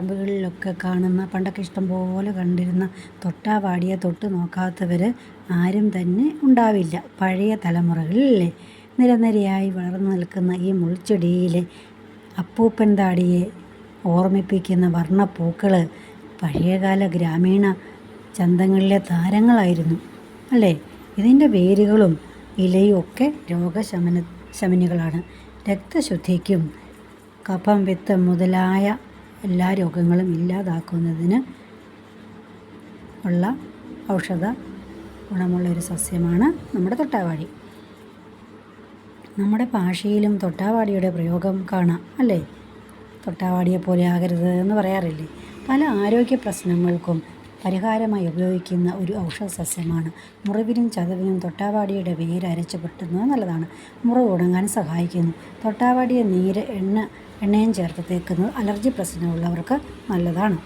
പറമ്പുകളിലൊക്കെ കാണുന്ന പണ്ടൊക്കെ ഇഷ്ടം പോലെ കണ്ടിരുന്ന തൊട്ടാവാടിയെ തൊട്ട് നോക്കാത്തവർ ആരും തന്നെ ഉണ്ടാവില്ല. പഴയ തലമുറകളിലല്ലേ നിരനിരയായി വളർന്നു നിൽക്കുന്ന ഈ മുൾച്ചെടിയിലെ അപ്പൂപ്പൻ താടിയെ ഓർമ്മിപ്പിക്കുന്ന വർണപ്പൂക്കൾ പഴയകാല ഗ്രാമീണ ചന്തങ്ങളിലെ താരങ്ങളായിരുന്നു. അല്ലേ? ഇതിന്റെ വേരുകളും ഇലയും ഒക്കെ രോഗശമന ശമനികളാണ്. രക്തശുദ്ധിക്കും കഫം പിത്തം മുതലായ എല്ലാ രോഗങ്ങളും ഇല്ലാതാക്കുന്നതിന് ഉള്ള ഔഷധ ഗുണമുള്ള ഒരു സസ്യമാണ് നമ്മുടെ തൊട്ടാവാടി. നമ്മുടെ ഭാഷയിലും തൊട്ടാവാടിയുടെ പ്രയോഗം കാണാം അല്ലേ? തൊട്ടാവാടിയെ പോലെ ആകരുത് എന്ന് പറയാറില്ലേ? പല ആരോഗ്യ പ്രശ്നങ്ങൾക്കും പരിഹാരമായി ഉപയോഗിക്കുന്ന ഒരു ഔഷധ സസ്യമാണ് മുറിവിനും ചതവിനും തൊട്ടാവാടിയുടെ വേര് അരച്ച് പൊട്ടുന്നത് നല്ലതാണ്. മുറിവ് ഉണങ്ങാൻ സഹായിക്കുന്നു. തൊട്ടാവാടിയെ നീര് എണ്ണ എണ്ണയും ചേർത്ത് തേക്കുന്നത് അലർജി പ്രശ്നമുള്ളവർക്ക് നല്ലതാണ്.